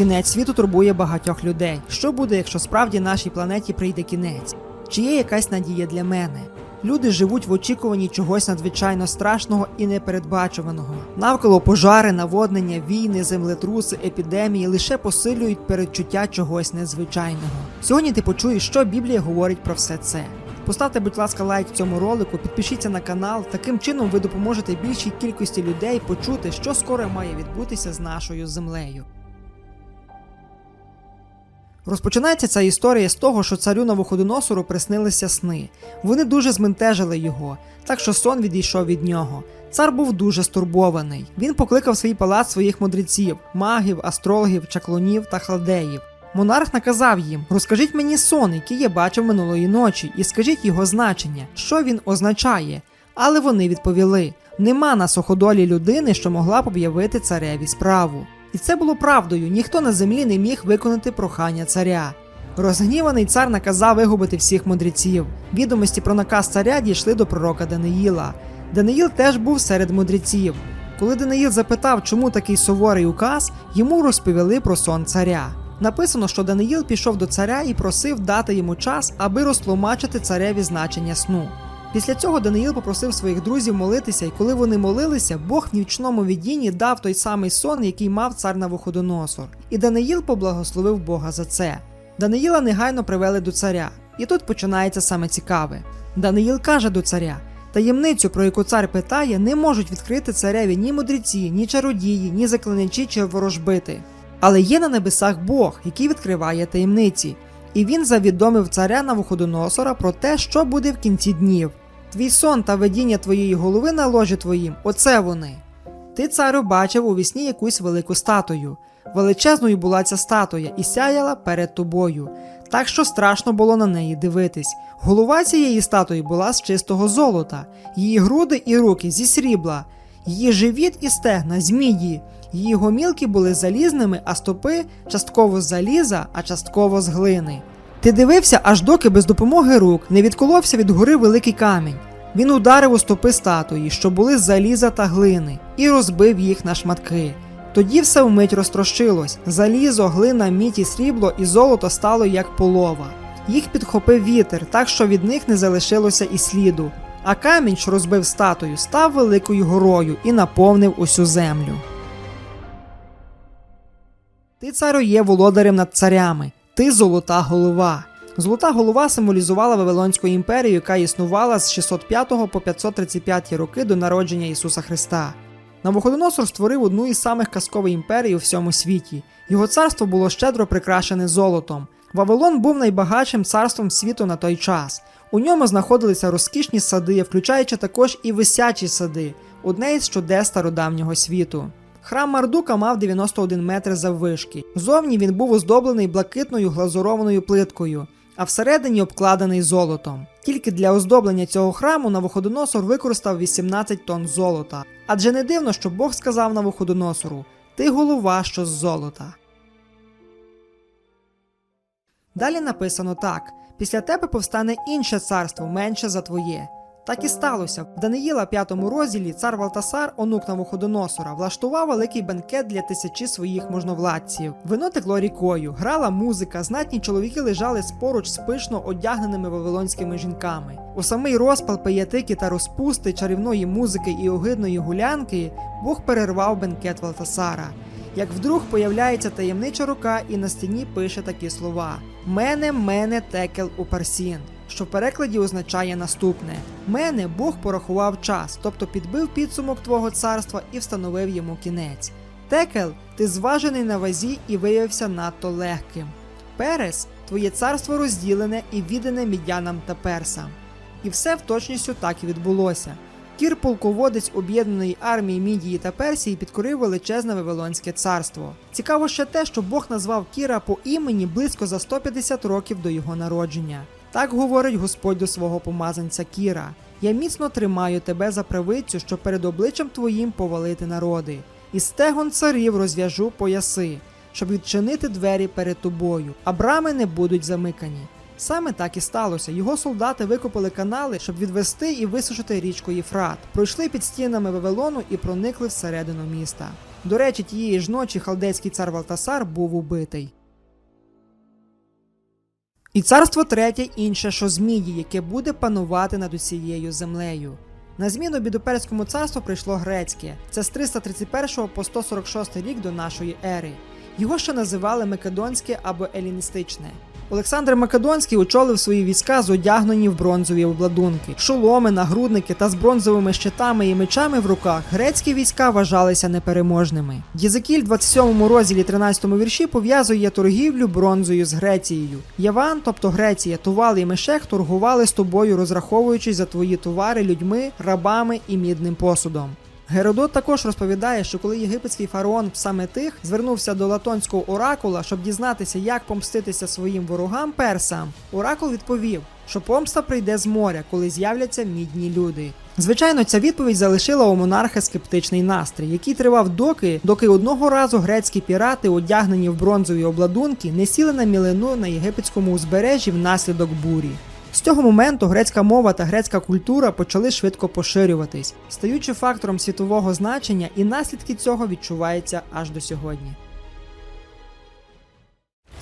Кінець світу турбує багатьох людей. Що буде, якщо справді нашій планеті прийде кінець? Чи є якась надія для мене? Люди живуть в очікуванні чогось надзвичайно страшного і непередбачуваного. Навколо пожари, наводнення, війни, землетруси, епідемії лише посилюють передчуття чогось незвичайного. Сьогодні ти почуєш, що Біблія говорить про все це. Поставте, будь ласка, лайк цьому ролику, підпишіться на канал. Таким чином ви допоможете більшій кількості людей почути, що скоро має відбутися з нашою землею. Розпочинається ця історія з того, що царю Навуходоносору приснилися сни. Вони дуже зментежили його, так що сон відійшов від нього. Цар був дуже стурбований. Він покликав свій палац своїх мудреців, магів, астрологів, чаклунів та халдеїв. Монарх наказав їм: розкажіть мені сон, який я бачив минулої ночі, і скажіть його значення, що він означає. Але вони відповіли: нема на суходолі людини, що могла б об'явити цареві справу. І це було правдою, ніхто на землі не міг виконати прохання царя. Розгніваний цар наказав вигубити всіх мудреців. Відомості про наказ царя дійшли до пророка Даниїла. Даниїл теж був серед мудреців. Коли Даниїл запитав, чому такий суворий указ, йому розповіли про сон царя. Написано, що Даниїл пішов до царя і просив дати йому час, аби розтлумачити цареві значення сну. Після цього Даниїл попросив своїх друзів молитися, і коли вони молилися, Бог в нічному відінні дав той самий сон, який мав цар Навуходоносор. І Даниїл поблагословив Бога за це. Даниїла негайно привели до царя. І тут починається саме цікаве. Даниїл каже до царя: таємницю, про яку цар питає, не можуть відкрити цареві ні мудреці, ні чародії, ні заклиначі чи ворожбити. Але є на небесах Бог, який відкриває таємниці. І він завідомив царя Навуходоносора про те, що буде в кінці днів. Твій сон та видіння твоєї голови на ложі твоїм оце вони. Ти, царю, бачив у вісні якусь велику статую. Величезною була ця статуя і сяяла перед тобою, так що страшно було на неї дивитись. Голова цієї статуї була з чистого золота, її груди і руки зі срібла, її живіт і стегна з міді, її гомілки були залізними, а стопи частково з заліза, а частково з глини. Ти дивився, аж доки без допомоги рук не відколовся від гори великий камінь. Він ударив у стопи статуї, що були з заліза та глини, і розбив їх на шматки. Тоді все вмить розтрощилось. Залізо, глина, мідь і срібло і золото стало як полова. Їх підхопив вітер, так що від них не залишилося і сліду. А камінь, що розбив статую, став великою горою і наповнив усю землю. Ти, царю, є володарем над царями, ти золота голова. Золота голова символізувала Вавилонську імперію, яка існувала з 605 по 535 роки до народження Ісуса Христа. Навуходоносор створив одну із самих казкових імперій у всьому світі. Його царство було щедро прикрашене золотом. Вавилон був найбагатшим царством світу на той час. У ньому знаходилися розкішні сади, включаючи також і висячі сади, одне із чудес стародавнього світу. Храм Мардука мав 91 метр заввишки. Зовні він був оздоблений блакитною глазурованою плиткою, а всередині обкладений золотом. Тільки для оздоблення цього храму Навуходоносор використав 18 тонн золота. Адже не дивно, що Бог сказав Навуходоносору: Ти голова, що з золота. Далі написано так: після тебе повстане інше царство, менше за твоє. Так і сталося. В Даниїла п'ятому розділі цар Валтасар, онук Навуходоносора, влаштував великий бенкет для тисячі своїх можновладців. Вино текло рікою, грала музика, знатні чоловіки лежали споруч з пишно одягненими вавилонськими жінками. У самий розпал пиятики та розпусти, чарівної музики і огидної гулянки Бог перервав бенкет Валтасара. Як вдруг появляється таємнича рука і на стіні пише такі слова: Мене, мене текел у парсін, що в перекладі означає наступне: Мене Бог порахував час, тобто підбив підсумок твого царства і встановив йому кінець. Текел, ти зважений на вазі і виявився надто легким. Перес, твоє царство розділене і віддане мідянам та персам. І все в точністю так і відбулося. Кір полководець об'єднаної армії Мідії та Персії підкорив величезне Вавилонське царство. Цікаво ще те, що Бог назвав Кіра по імені близько за 150 років до його народження. Так говорить Господь до свого помазанця Кіра: Я міцно тримаю тебе за правицю, щоб перед обличчям твоїм повалити народи, і стегон царів розв'яжу пояси, щоб відчинити двері перед тобою, а брами не будуть замикані. Саме так і сталося. Його солдати викопали канали, щоб відвести і висушити річку Єфрат, пройшли під стінами Вавилону і проникли всередину міста. До речі, тієї ж ночі халдейський цар Валтасар був убитий. І царство третє інше, що змії, яке буде панувати над усією землею. На зміну Бідоперському царству прийшло грецьке. Це з 331 по 146 рік до нашої ери. Його ще називали Македонське або Еліністичне. Олександр Македонський очолив свої війська зодягнені в бронзові обладунки, шоломи, нагрудники та з бронзовими щитами і мечами в руках. Грецькі війська вважалися непереможними. Єзекіль в 27 розділі 13 вірші пов'язує торгівлю бронзою з Грецією. Яван, тобто Греція, Тувал і Мешех торгували з тобою, розраховуючись за твої товари людьми, рабами і мідним посудом. Геродот також розповідає, що коли єгипетський фараон Псаметих звернувся до латонського оракула, щоб дізнатися, як помститися своїм ворогам персам, оракул відповів, що помста прийде з моря, коли з'являться мідні люди. Звичайно, ця відповідь залишила у монарха скептичний настрій, який тривав доки, доки одного разу грецькі пірати, одягнені в бронзові обладунки, не сіли на мілину на єгипетському узбережжі внаслідок бурі. З цього моменту грецька мова та грецька культура почали швидко поширюватись, стаючи фактором світового значення, і наслідки цього відчуваються аж до сьогодні.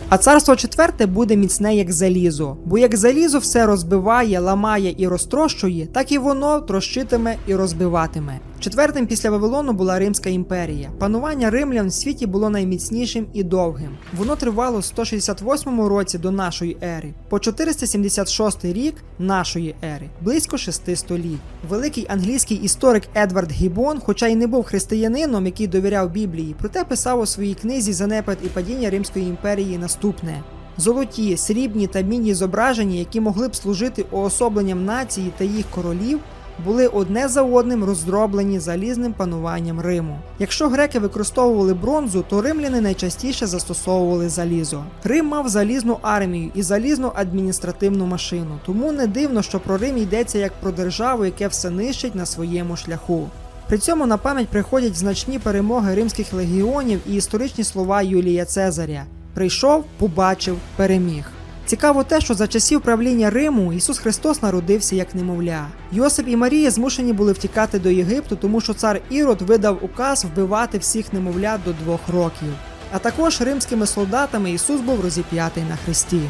А царство четверте буде міцне як залізо, бо як залізо все розбиває, ламає і розтрощує, так і воно трощитиме і розбиватиме. Четвертим після Вавилону була Римська імперія. Панування римлян в світі було найміцнішим і довгим. Воно тривало з 168 році до нашої ери, по 476 рік нашої ери, близько шести століть. Великий англійський історик Едвард Гібон, хоча й не був християнином, який довіряв Біблії, проте писав у своїй книзі Занепад і падіння Римської імперії наступне. Золоті, срібні та мінні зображення, які могли б служити уособленням нації та їх королів, були одне за одним роздроблені залізним пануванням Риму. Якщо греки використовували бронзу, то римляни найчастіше застосовували залізо. Рим мав залізну армію і залізну адміністративну машину, тому не дивно, що про Рим йдеться як про державу, яке все нищить на своєму шляху. При цьому на пам'ять приходять значні перемоги римських легіонів і історичні слова Юлія Цезаря: прийшов, побачив, переміг. Цікаво те, що за часів правління Риму Ісус Христос народився як немовля. Йосип і Марія змушені були втікати до Єгипту, тому що цар Ірод видав указ вбивати всіх немовлят до двох років. А також римськими солдатами Ісус був розіп'ятий на хресті.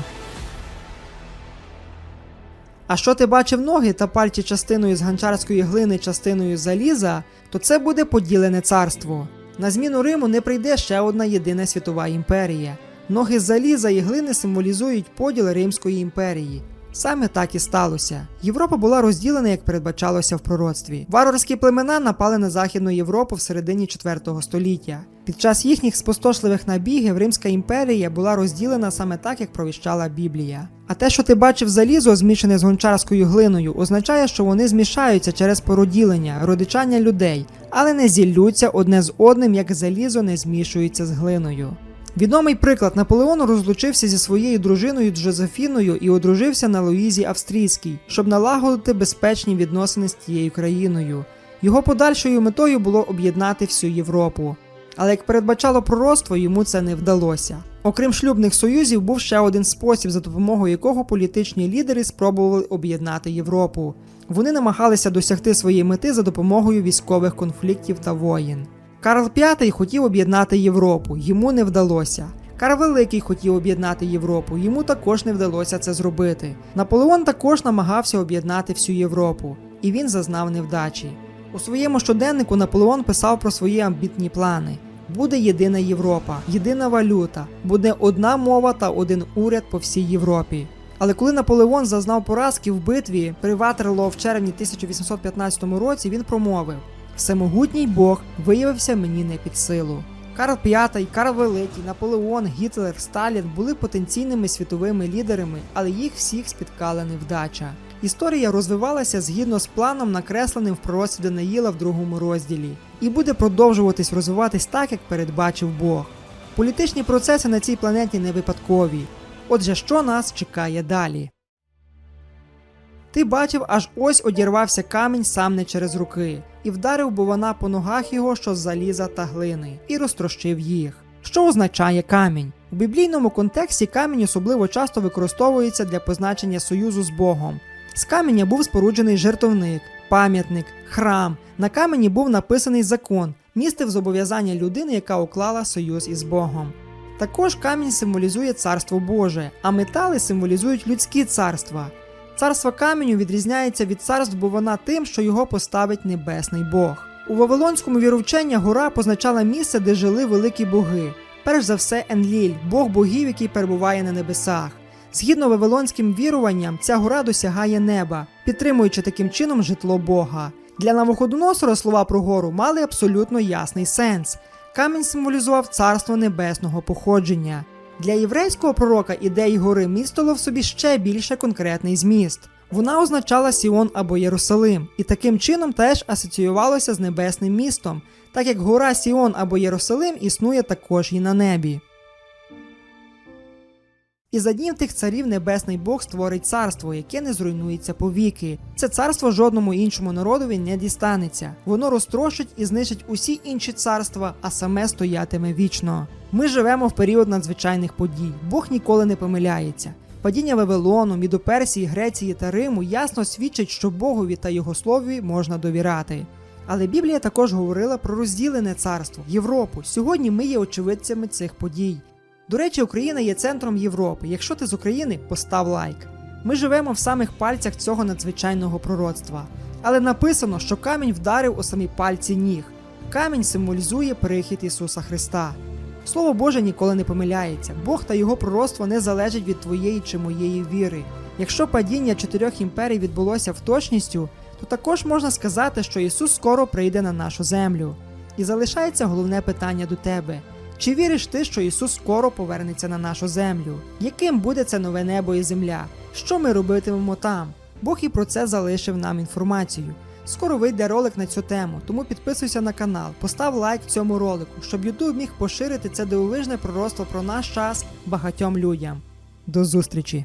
А що ти бачив ноги та пальці частиною з ганчарської глини, частиною заліза, то це буде поділене царство. На зміну Риму не прийде ще одна єдина світова імперія. Ноги заліза і глини символізують поділ Римської імперії. Саме так і сталося. Європа була розділена, як передбачалося в пророцтві. Варварські племена напали на Західну Європу в середині 4 століття. Під час їхніх спустошливих набігів Римська імперія була розділена саме так, як провіщала Біблія. А те, що ти бачив залізо, змішане з гончарською глиною, означає, що вони змішаються через породілення, родичання людей, але не зіллються одне з одним, як залізо не змішується з глиною. Відомий приклад Наполеон розлучився зі своєю дружиною Джозефіною і одружився на Луїзі Австрійській, щоб налагодити безпечні відносини з тією країною. Його подальшою метою було об'єднати всю Європу. Але як передбачало пророцтво, йому це не вдалося. Окрім шлюбних союзів, був ще один спосіб, за допомогою якого політичні лідери спробували об'єднати Європу. Вони намагалися досягти своєї мети за допомогою військових конфліктів та воїн. Карл V хотів об'єднати Європу, йому не вдалося. Карл Великий хотів об'єднати Європу, йому також не вдалося це зробити. Наполеон також намагався об'єднати всю Європу, і він зазнав невдачі. У своєму щоденнику Наполеон писав про свої амбітні плани. Буде єдина Європа, єдина валюта, буде одна мова та один уряд по всій Європі. Але коли Наполеон зазнав поразки в битві при Ватерлоо в червні 1815 році, він промовив: Всемогутній Бог виявився мені не під силу. Карл V, Карл Великий, Наполеон, Гітлер, Сталін були потенційними світовими лідерами, але їх всіх спіткала невдача. Історія розвивалася згідно з планом, накресленим в пророцтві Даниїла в другому розділі, і буде продовжуватись розвиватись так, як передбачив Бог. Політичні процеси на цій планеті не випадкові. Отже, що нас чекає далі? Ти бачив, аж ось одірвався камінь сам не через руки, і вдарив бо вона по ногах його, що з заліза та глини, і розтрощив їх. Що означає камінь? У біблійному контексті камінь особливо часто використовується для позначення союзу з Богом. З каменя був споруджений жертовник, пам'ятник, храм. На камені був написаний закон, містив зобов'язання людини, яка уклала союз із Богом. Також камінь символізує царство Боже, а метали символізують людські царства. Царство каменю відрізняється від царств Бовона тим, що його поставить небесний Бог. У Вавилонському віровченні гора позначала місце, де жили великі боги. Перш за все, Енліль, бог богів, який перебуває на небесах. Згідно вавилонським віруванням, ця гора досягає неба, підтримуючи таким чином житло Бога. Для Навуходоносора слова про гору мали абсолютно ясний сенс. Камінь символізував царство небесного походження. Для єврейського пророка ідеї гори містило в собі ще більше конкретний зміст. Вона означала Сіон або Єрусалим, і таким чином теж асоціювалася з небесним містом, так як гора Сіон або Єрусалим існує також і на небі. І за днів тих царів небесний Бог створить царство, яке не зруйнується повіки. Це царство жодному іншому народові не дістанеться. Воно розтрощить і знищить усі інші царства, а саме стоятиме вічно. Ми живемо в період надзвичайних подій. Бог ніколи не помиляється. Падіння Вавилону, Мідоперсії, Греції та Риму ясно свідчить, що Богові та його слові можна довіряти. Але Біблія також говорила про розділене царство Європу. Сьогодні ми є очевидцями цих подій. До речі, Україна є центром Європи. Якщо ти з України, постав лайк. Ми живемо в самих пальцях цього надзвичайного пророцтва. Але написано, що камінь вдарив у самі пальці ніг. Камінь символізує прихід Ісуса Христа. Слово Боже ніколи не помиляється. Бог та його пророцтво не залежать від твоєї чи моєї віри. Якщо падіння чотирьох імперій відбулося в точністю, то також можна сказати, що Ісус скоро прийде на нашу землю. І залишається головне питання до тебе. Чи віриш ти, що Ісус скоро повернеться на нашу землю? Яким буде це нове небо і земля? Що ми робитимемо там? Бог і про це залишив нам інформацію. Скоро вийде ролик на цю тему, тому підписуйся на канал, постав лайк цьому ролику, щоб Ютуб міг поширити це дивовижне пророцтво про наш час багатьом людям. До зустрічі!